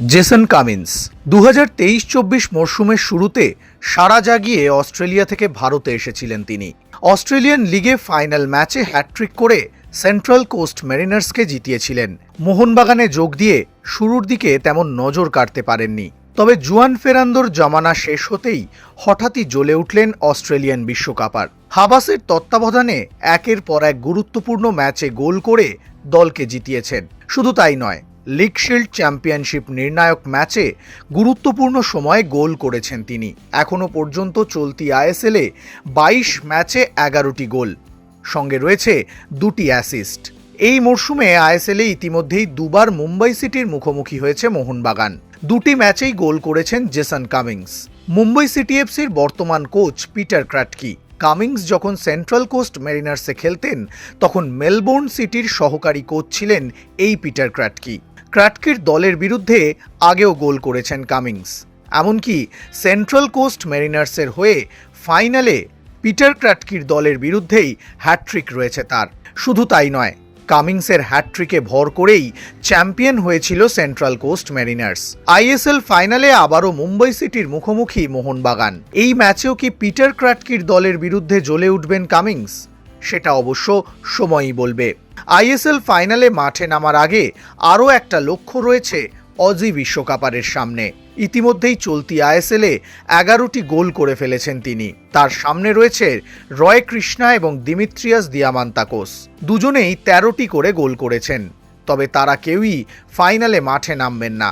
Jason Cummins. দু হাজার তেইশ চব্বিশ মরশুমের শুরুতে সারা জাগিয়ে অস্ট্রেলিয়া থেকে ভারতে এসেছিলেন তিনি। অস্ট্রেলিয়ান লিগে ফাইনাল ম্যাচে হ্যাট্রিক করে সেন্ট্রাল কোস্ট মেরিনার্সকে জিতিয়েছিলেন। মোহনবাগানে যোগ দিয়ে শুরুর দিকে তেমন নজর কাটতে পারেননি। তবে জুয়ান ফেরান্দোর জমানা শেষ হতেই হঠাৎই জ্বলে উঠলেন অস্ট্রেলিয়ান বিশ্বকাপার। হাবাসের তত্ত্বাবধানে একের পর এক গুরুত্বপূর্ণ ম্যাচে গোল করে দলকে জিতিয়েছেন। শুধু তাই নয় লিগ শিল্ড চ্যাম্পিয়নশিপ নির্ণায়ক ম্যাচে গুরুত্বপূর্ণ সময়ে গোল করেছেন তিনি। এখনও পর্যন্ত চলতি আইএসএলে বাইশ ম্যাচে এগারোটি গোল। সঙ্গে রয়েছে দুটি অ্যাসিস্ট এই মরশুমে আইএসএলে ইতিমধ্যেই দুবার মুম্বাই সিটির মুখোমুখি হয়েছে মোহনবাগান। দুটি ম্যাচেই গোল করেছেন জেসন কামিংস। মুম্বাই সিটি এফসির বর্তমান কোচ পিটার ক্র্যাটকি। কামিংস যখন সেন্ট্রাল কোস্ট মেরিনার্সে খেলতেন, তখন মেলবোর্ন সিটির সহকারী কোচ ছিলেন এই পিটার ক্র্যাটকি। ক্র্যাটকির দলের বিরুদ্ধে আগেও গোল করেছেন কামিংস। এমনকি সেন্ট্রাল কোস্ট মেরিনার্সের হয়ে ফাইনালে পিটার ক্র্যাটকির দলের বিরুদ্ধেই হ্যাট্রিক রয়েছে তার। শুধু তাই নয়, কামিংসের হ্যাট্রিকে ভর করেই চ্যাম্পিয়ন হয়েছিল সেন্ট্রাল কোস্ট মেরিনার্স আইএসএল ফাইনালে আবারও মুম্বাই সিটির মুখোমুখি মোহনবাগান। এই ম্যাচেও কি পিটার ক্র্যাটকির দলের বিরুদ্ধে জ্বলে উঠবেন কামিংস? সেটা অবশ্য সময়ই বলবে। আইএসএল ফাইনালে মাঠে নামার আগে আরও একটা লক্ষ্য রয়েছে অজি বিশ্বকাপারের সামনে। ইতিমধ্যেই চলতি আইএসএলে এগারোটি গোল করে ফেলেছেন তিনি। তার সামনে রয়েছে রয় কৃষ্ণা এবং দিমিত্রিয়াস দিয়ামান্তাকোস। দুজনেই তেরোটি করে গোল করেছেন। তবে তারা কেউই ফাইনালে মাঠে নামবেন না।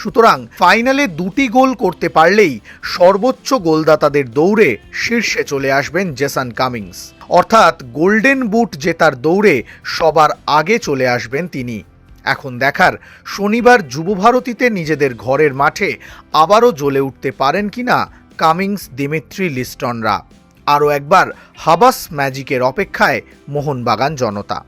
সুতরাং ফাইনালে দুটি গোল করতে পারলেই সর্বোচ্চ গোলদাতাদের দৌড়ে শীর্ষে চলে আসবেন জেসান কামিংস। অর্থাৎ গোল্ডেন বুট জেতার দৌড়ে সবার আগে চলে আসবেন তিনি। এখন দেখার, শনিবার যুবভারতীতে নিজেদের ঘরের মাঠে আবারও জ্বলে উঠতে পারেন কিনা কামিংস দিমিত্রি লিস্টনরা। আরও একবার হাবাস ম্যাজিকের অপেক্ষায় মোহনবাগান জনতা।